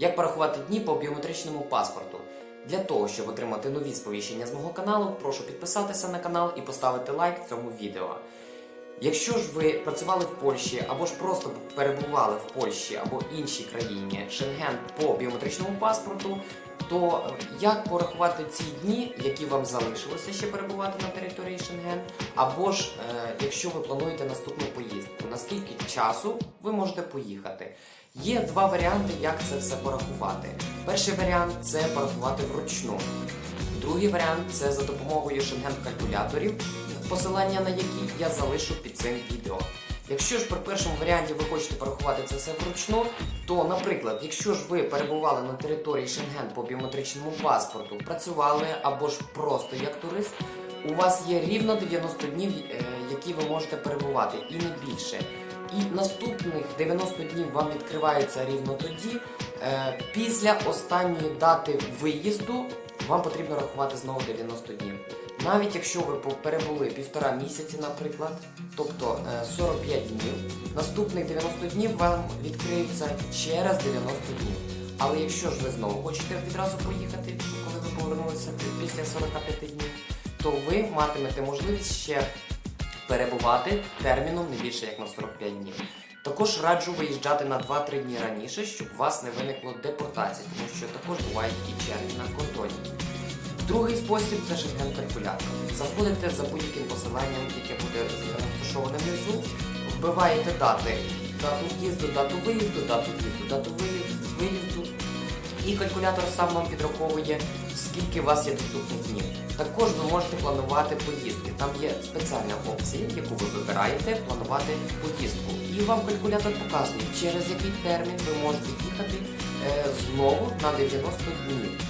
Як порахувати дні по біометричному паспорту? Для того, щоб отримати нові сповіщення з мого каналу, прошу підписатися на канал і поставити лайк цьому відео. Якщо ж ви працювали в Польщі або ж просто перебували в Польщі або іншій країні Шенген по біометричному паспорту, то як порахувати ці дні, які вам залишилося ще перебувати на території Шенген, або ж е, якщо ви плануєте наступну поїздку, наскільки часу ви можете поїхати? Є два варіанти, як це все порахувати. Перший варіант це порахувати вручну. Другий варіант це за допомогою шенген-калькуляторів, посилання на які я залишу під цим відео. Якщо ж при першому варіанті ви хочете порахувати це все вручну, то, наприклад, якщо ж ви перебували на території Шенген по біометричному паспорту, працювали або ж просто як турист, у вас є рівно 90 днів, е, які ви можете перебувати, і не більше. І наступних 90 днів вам відкриваються рівно тоді. е, Після останньої дати виїзду вам потрібно рахувати знову 90 днів. Навіть якщо ви перебули півтора місяці, наприклад, тобто е, 45 днів, наступних 90 днів вам відкриються через 90 днів. Але якщо ж ви знову хочете відразу поїхати, коли ви повернулися після 45 днів, то ви матимете можливість ще перебувати терміном не більше як на 45 днів. Також раджу виїжджати на 2-3 дні раніше, щоб у вас не виникло депортації, тому що також бувають і черги на кордоні. Другий спосіб це шенген-калькулятор. Заходите за будь-яким посиланням, яке буде розташоване внизу, вбиваєте дати, дату в'їзду, дату виїзду, дату в'їзду, дату виїзду. І калькулятор сам вам підраховує, скільки у вас є доступних днів. Також ви можете планувати поїздки. Там є спеціальна опція, яку ви вибираєте планувати поїздку. І вам калькулятор показує, через який термін ви можете їхати е, знову на 90 днів.